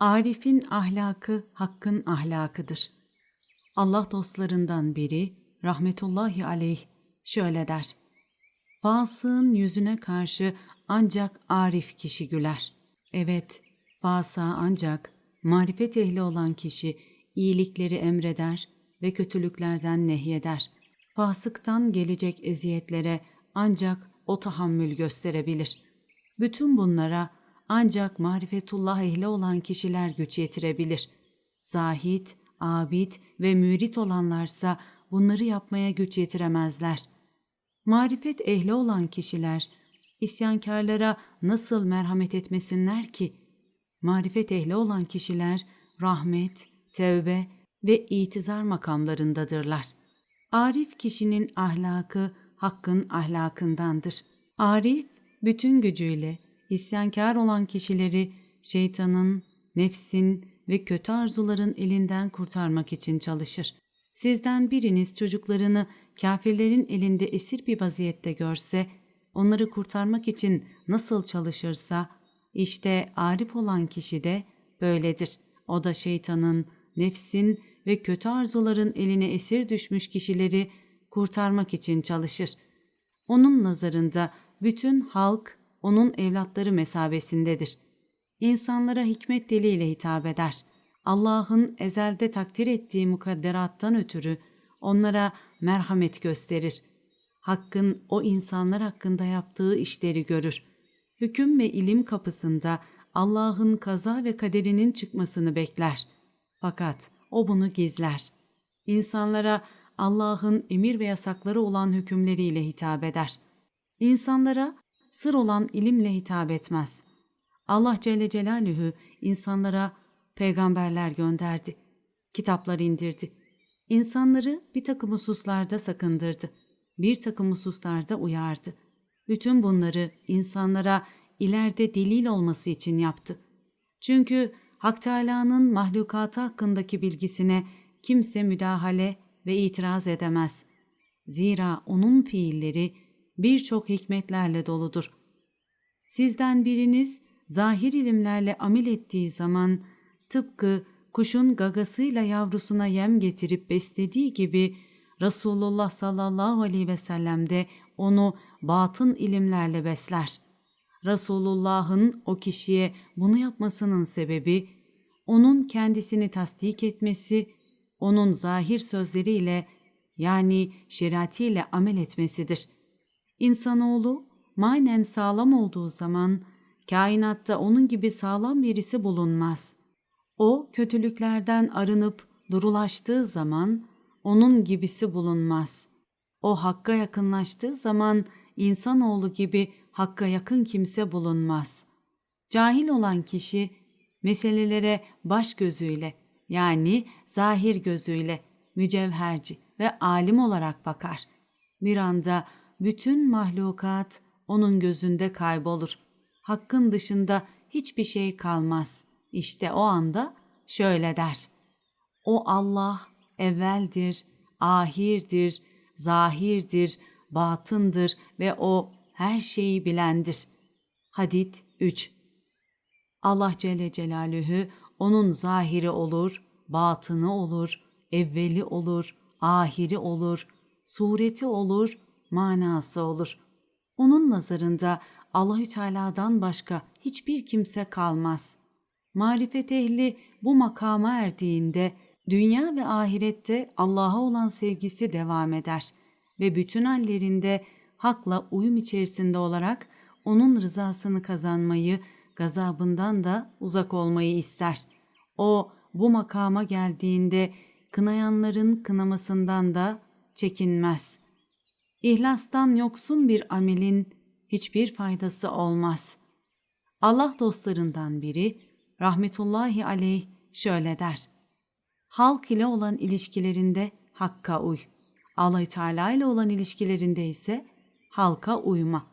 Arif'in ahlakı hakkın ahlakıdır. Allah dostlarından biri rahmetullahi aleyh şöyle der. Fasığın yüzüne karşı ancak arif kişi güler. Evet, fasa ancak marifet ehli olan kişi iyilikleri emreder ve kötülüklerden nehyeder. Fasıktan gelecek eziyetlere ancak o tahammül gösterebilir. Bütün bunlara ancak marifetullah ehli olan kişiler güç yetirebilir. Zahit, abid ve mürit olanlarsa bunları yapmaya güç yetiremezler. Marifet ehli olan kişiler isyankarlara nasıl merhamet etmesinler ki? Marifet ehli olan kişiler rahmet, tevbe ve itizar makamlarındadırlar. Arif kişinin ahlakı hakkın ahlakındandır. Arif bütün gücüyle isyankar olan kişileri şeytanın, nefsin ve kötü arzuların elinden kurtarmak için çalışır. Sizden biriniz çocuklarını kafirlerin elinde esir bir vaziyette görse, onları kurtarmak için nasıl çalışırsa, işte arif olan kişi de böyledir. O da şeytanın, nefsin ve kötü arzuların eline esir düşmüş kişileri kurtarmak için çalışır. Onun nazarında bütün halk onun evlatları mesabesindedir. İnsanlara hikmet diliyle hitap eder. Allah'ın ezelde takdir ettiği mukadderattan ötürü onlara merhamet gösterir. Hakkın o insanlar hakkında yaptığı işleri görür. Hüküm ve ilim kapısında Allah'ın kaza ve kaderinin çıkmasını bekler. Fakat o bunu gizler. İnsanlara Allah'ın emir ve yasakları olan hükümleriyle hitap eder. İnsanlara sır olan ilimle hitap etmez. Allah Celle Celaluhu insanlara peygamberler gönderdi, kitaplar indirdi. İnsanları bir takım hususlarda sakındırdı, bir takım hususlarda uyardı. Bütün bunları insanlara ileride delil olması için yaptı. Çünkü Hak Teâlâ'nın mahlukatı hakkındaki bilgisine kimse müdahale ve itiraz edemez. Zira onun fiilleri birçok hikmetlerle doludur. Sizden biriniz zahir ilimlerle amel ettiği zaman tıpkı kuşun gagasıyla yavrusuna yem getirip beslediği gibi Resulullah sallallahu aleyhi ve sellem de onu batın ilimlerle besler. Resulullah'ın o kişiye bunu yapmasının sebebi onun kendisini tasdik etmesi, onun zahir sözleriyle yani şeratiyle amel etmesidir. İnsanoğlu manen sağlam olduğu zaman kainatta onun gibi sağlam birisi bulunmaz. O kötülüklerden arınıp durulaştığı zaman onun gibisi bulunmaz. O hakka yakınlaştığı zaman insanoğlu gibi hakka yakın kimse bulunmaz. Cahil olan kişi meselelere baş gözüyle yani zahir gözüyle mücevherci ve alim olarak bakar. Bir anda bütün mahlukat onun gözünde kaybolur. Hakkın dışında hiçbir şey kalmaz. İşte o anda şöyle der. O Allah evveldir, ahirdir, zahirdir, batındır ve o her şeyi bilendir. Hadid 3 Allah Celle Celaluhu onun zahiri olur, batını olur, evveli olur, ahiri olur, sureti olur, manası olur. Onun nazarında Allahü Teala'dan başka hiçbir kimse kalmaz. Marifet ehli bu makama erdiğinde dünya ve ahirette Allah'a olan sevgisi devam eder ve bütün hallerinde hakla uyum içerisinde olarak onun rızasını kazanmayı, gazabından da uzak olmayı ister. O bu makama geldiğinde kınayanların kınamasından da çekinmez. İhlastan yoksun bir amelin hiçbir faydası olmaz. Allah dostlarından biri rahmetullahi aleyh şöyle der. Halk ile olan ilişkilerinde hakka uy. Allah Teala ile olan ilişkilerinde ise halka uyma.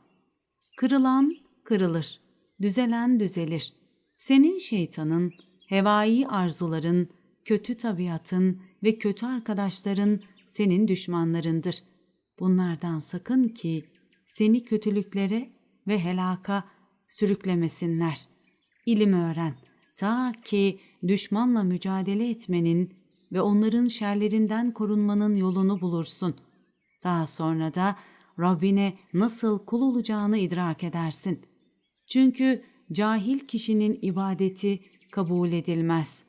Kırılan kırılır, düzelen düzelir. Senin şeytanın, hevai arzuların, kötü tabiatın ve kötü arkadaşların senin düşmanlarındır. Bunlardan sakın ki seni kötülüklere ve helaka sürüklemesinler. İlim öğren, ta ki düşmanla mücadele etmenin ve onların şerlerinden korunmanın yolunu bulursun. Daha sonra da Rabbine nasıl kul olacağını idrak edersin. Çünkü cahil kişinin ibadeti kabul edilmez.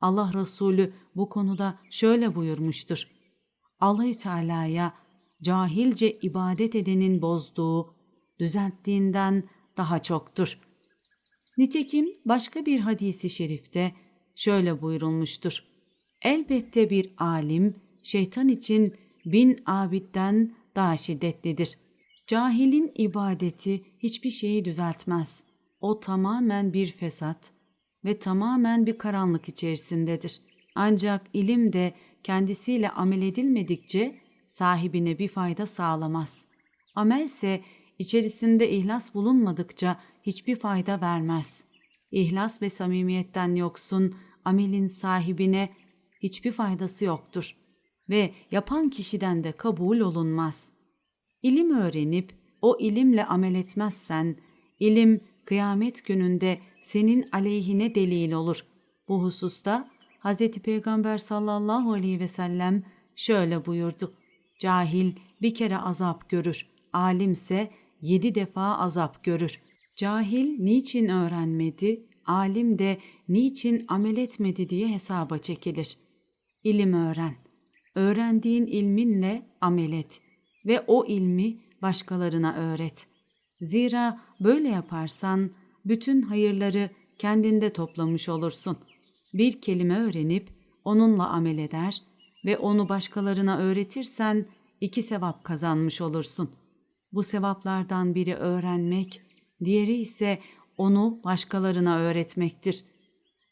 Allah Resulü bu konuda şöyle buyurmuştur. Allahü Teala'ya cahilce ibadet edenin bozduğu, düzelttiğinden daha çoktur. Nitekim başka bir hadisi şerifte şöyle buyurulmuştur. Elbette bir alim şeytan için bin abidden daha şiddetlidir. Cahilin ibadeti hiçbir şeyi düzeltmez. O tamamen bir fesat ve tamamen bir karanlık içerisindedir. Ancak ilim de kendisiyle amel edilmedikçe sahibine bir fayda sağlamaz. Amelse içerisinde ihlas bulunmadıkça hiçbir fayda vermez. İhlas ve samimiyetten yoksun amelin sahibine hiçbir faydası yoktur ve yapan kişiden de kabul olunmaz. İlim öğrenip o ilimle amel etmezsen, ilim kıyamet gününde senin aleyhine delil olur. Bu hususta Hz. Peygamber sallallahu aleyhi ve sellem şöyle buyurdu. Cahil bir kere azap görür, alimse yedi defa azap görür. Cahil niçin öğrenmedi, alim de niçin amel etmedi diye hesaba çekilir. İlim öğren. Öğrendiğin ilminle amel et ve o ilmi başkalarına öğret. Zira böyle yaparsan bütün hayırları kendinde toplamış olursun. Bir kelime öğrenip onunla amel eder ve onu başkalarına öğretirsen iki sevap kazanmış olursun. Bu sevaplardan biri öğrenmek, diğeri ise onu başkalarına öğretmektir.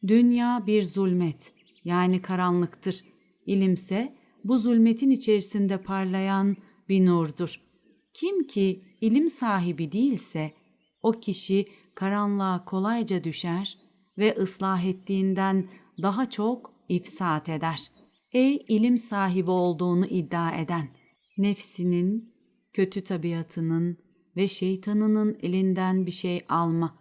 Dünya bir zulmet, yani karanlıktır. İlimse bu zulmetin içerisinde parlayan bir nurdur. Kim ki ilim sahibi değilse, o kişi karanlığa kolayca düşer ve ıslah ettiğinden daha çok ifsat eder. Ey ilim sahibi olduğunu iddia eden, nefsinin, kötü tabiatının ve şeytanının elinden bir şey alma.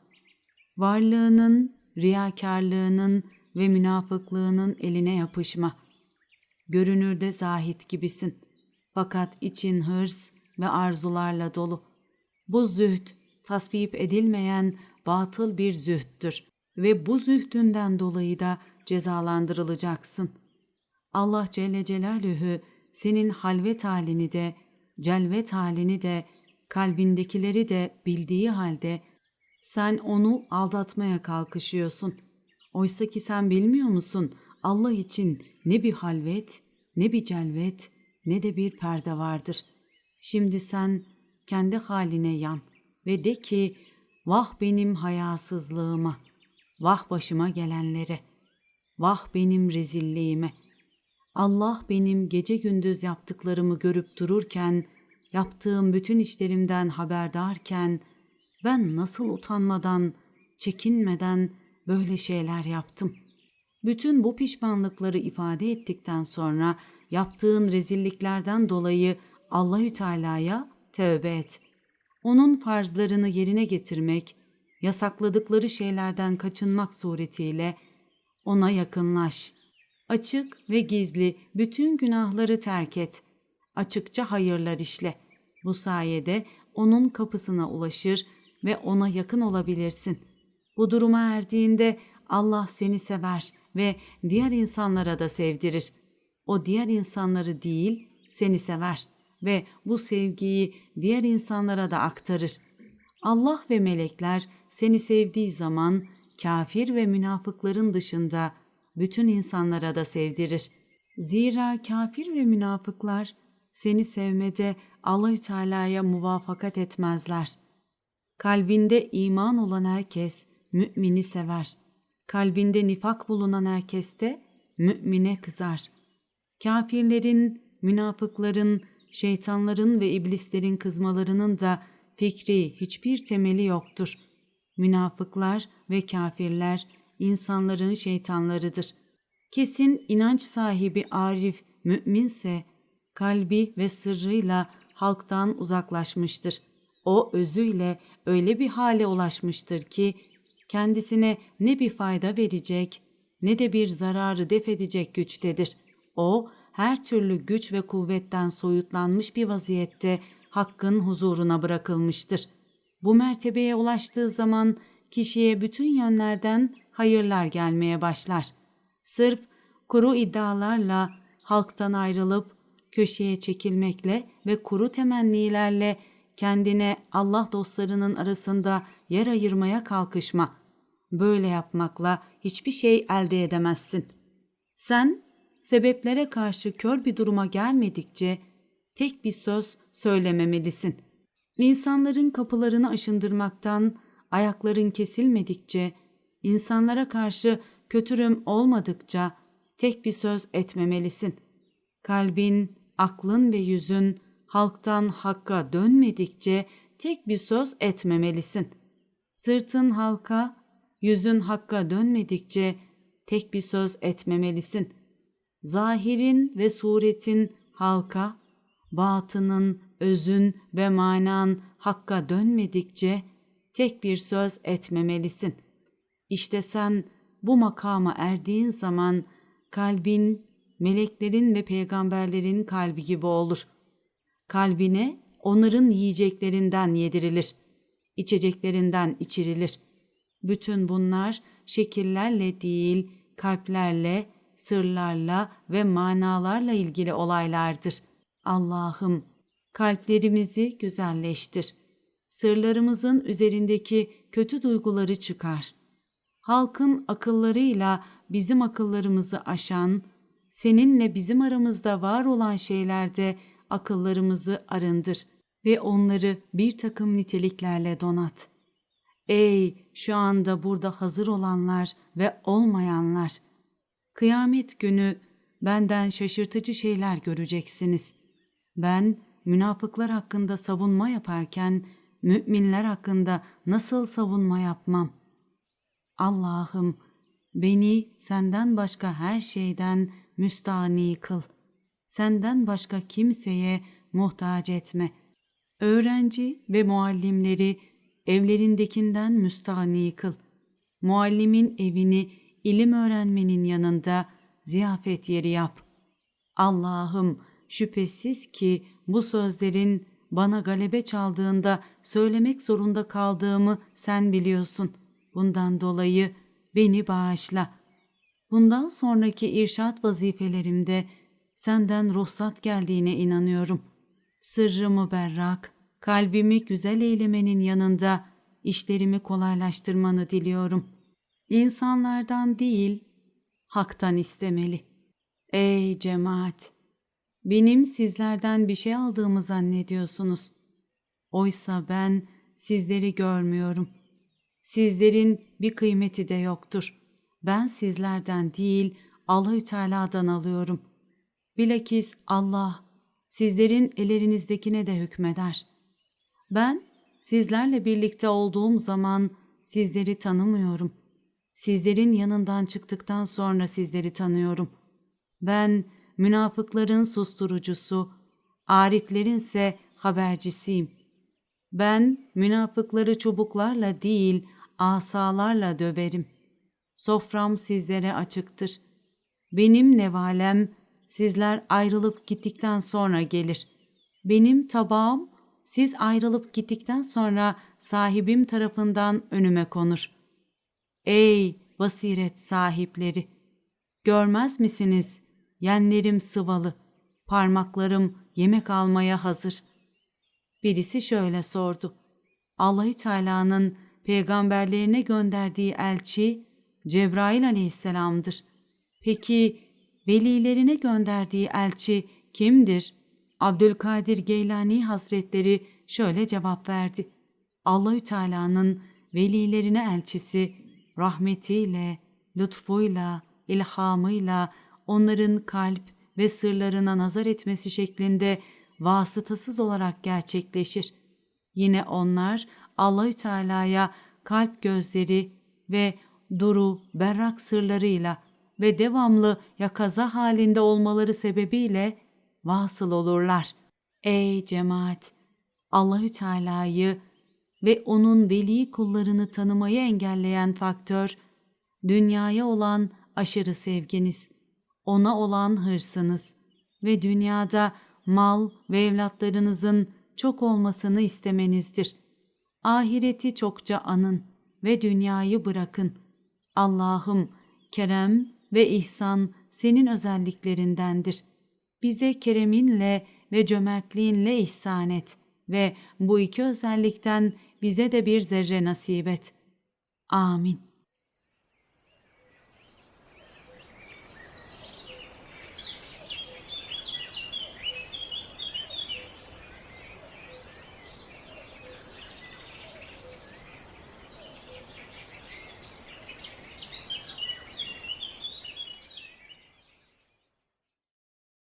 Varlığının, riyakarlığının ve münafıklığının eline yapışma. Görünürde zahit gibisin. Fakat için hırs ve arzularla dolu. Bu zühd, tasvip edilmeyen batıl bir zühttür ve bu zühdünden dolayı da cezalandırılacaksın. Allah Celle Celaluhu senin halvet halini de, celvet halini de, kalbindekileri de bildiği halde sen onu aldatmaya kalkışıyorsun. Oysa ki sen bilmiyor musun Allah için ne bir halvet, ne bir celvet, ne de bir perde vardır. Şimdi sen kendi haline yan ve de ki vah benim hayasızlığıma, vah başıma gelenlere, vah benim rezilliğime. Allah benim gece gündüz yaptıklarımı görüp dururken, yaptığım bütün işlerimden haberdarken, ben nasıl utanmadan, çekinmeden böyle şeyler yaptım. Bütün bu pişmanlıkları ifade ettikten sonra yaptığın rezilliklerden dolayı Allahü Teala'ya tövbe et. Onun farzlarını yerine getirmek, yasakladıkları şeylerden kaçınmak suretiyle ona yakınlaş. Açık ve gizli bütün günahları terk et. Açıkça hayırlar işle. Bu sayede onun kapısına ulaşır ve ona yakın olabilirsin. Bu duruma erdiğinde Allah seni sever ve diğer insanlara da sevdirir. O diğer insanları değil, seni sever ve bu sevgiyi diğer insanlara da aktarır. Allah ve melekler seni sevdiği zaman kafir ve münafıkların dışında bütün insanlara da sevdirir. Zira kafir ve münafıklar seni sevmede Allahü Teala'ya muvafakat etmezler. Kalbinde iman olan herkes mümini sever. Kalbinde nifak bulunan herkes de mümine kızar. Kafirlerin, münafıkların, şeytanların ve iblislerin kızmalarının da fikri hiçbir temeli yoktur. Münafıklar ve kafirler insanların şeytanlarıdır. Kesin inanç sahibi arif, müminse kalbi ve sırrıyla halktan uzaklaşmıştır. O özüyle öyle bir hale ulaşmıştır ki kendisine ne bir fayda verecek ne de bir zararı def edecek güçtedir. O her türlü güç ve kuvvetten soyutlanmış bir vaziyette Hakk'ın huzuruna bırakılmıştır. Bu mertebeye ulaştığı zaman kişiye bütün yönlerden hayırlar gelmeye başlar. Sırf kuru iddialarla halktan ayrılıp köşeye çekilmekle ve kuru temennilerle kendine Allah dostlarının arasında yer ayırmaya kalkışma. Böyle yapmakla hiçbir şey elde edemezsin. Sen sebeplere karşı kör bir duruma gelmedikçe tek bir söz söylememelisin. İnsanların kapılarını aşındırmaktan ayakların kesilmedikçe, insanlara karşı kötürüm olmadıkça tek bir söz etmemelisin. Kalbin, aklın ve yüzün halktan hakka dönmedikçe tek bir söz etmemelisin. Sırtın halka, yüzün hakka dönmedikçe tek bir söz etmemelisin. Zahirin ve suretin halka, batının, özün ve manan hakka dönmedikçe tek bir söz etmemelisin. İşte sen bu makama erdiğin zaman kalbin meleklerin ve peygamberlerin kalbi gibi olur. Kalbine onların yiyeceklerinden yedirilir, içeceklerinden içirilir. Bütün bunlar şekillerle değil, kalplerle, sırlarla ve manalarla ilgili olaylardır. Allah'ım kalplerimizi güzelleştir. Sırlarımızın üzerindeki kötü duyguları çıkar. Halkın akıllarıyla bizim akıllarımızı aşan, seninle bizim aramızda var olan şeylerde akıllarımızı arındır ve onları bir takım niteliklerle donat. Ey şu anda burada hazır olanlar ve olmayanlar! Kıyamet günü benden şaşırtıcı şeyler göreceksiniz. Ben münafıklar hakkında savunma yaparken müminler hakkında nasıl savunma yapmam? Allah'ım beni senden başka her şeyden müstani kıl. Senden başka kimseye muhtaç etme. Öğrenci ve muallimleri evlerindekinden müstani kıl. Muallimin evini ilim öğrenmenin yanında ziyafet yeri yap. Allah'ım şüphesiz ki bu sözlerin bana galebe çaldığında söylemek zorunda kaldığımı sen biliyorsun. Bundan dolayı beni bağışla. Bundan sonraki irşat vazifelerimde senden ruhsat geldiğine inanıyorum. Sırrımı berrak, kalbimi güzel eylemenin yanında işlerimi kolaylaştırmanı diliyorum. İnsanlardan değil, haktan istemeli. Ey cemaat! Benim sizlerden bir şey aldığımı zannediyorsunuz. Oysa ben sizleri görmüyorum. Sizlerin bir kıymeti de yoktur. Ben sizlerden değil, Allahü Teala'dan alıyorum. Bilakis Allah sizlerin ellerinizdekine de hükmeder. Ben sizlerle birlikte olduğum zaman sizleri tanımıyorum. Sizlerin yanından çıktıktan sonra sizleri tanıyorum. Ben münafıkların susturucusu, ariflerin ise habercisiyim. Ben münafıkları çubuklarla değil, asalarla döverim. Sofram sizlere açıktır. Benim nevalem sizler ayrılıp gittikten sonra gelir. Benim tabağım siz ayrılıp gittikten sonra sahibim tarafından önüme konur. Ey basiret sahipleri! Görmez misiniz? Yenlerim sıvalı, parmaklarım yemek almaya hazır. Birisi şöyle sordu. Allahü Teala'nın peygamberlerine gönderdiği elçi Cebrail aleyhisselamdır. Peki velilerine gönderdiği elçi kimdir? Abdülkadir Geylani Hazretleri şöyle cevap verdi. Allahü Teala'nın velilerine elçisi rahmetiyle, lütfuyla, ilhamıyla onların kalp ve sırlarına nazar etmesi şeklinde vasıtasız olarak gerçekleşir. Yine onlar Allahü Teala'ya kalp gözleri ve duru, berrak sırlarıyla ve devamlı yakaza halinde olmaları sebebiyle vasıl olurlar. Ey cemaat! Allahü Teala'yı ve onun veli kullarını tanımayı engelleyen faktör, dünyaya olan aşırı sevginiz, ona olan hırsınız ve dünyada mal ve evlatlarınızın çok olmasını istemenizdir. Ahireti çokça anın ve dünyayı bırakın. Allah'ım kerem ve ihsan senin özelliklerindendir. Bize kereminle ve cömertliğinle ihsan et ve bu iki özellikten bize de bir zerre nasip et. Amin.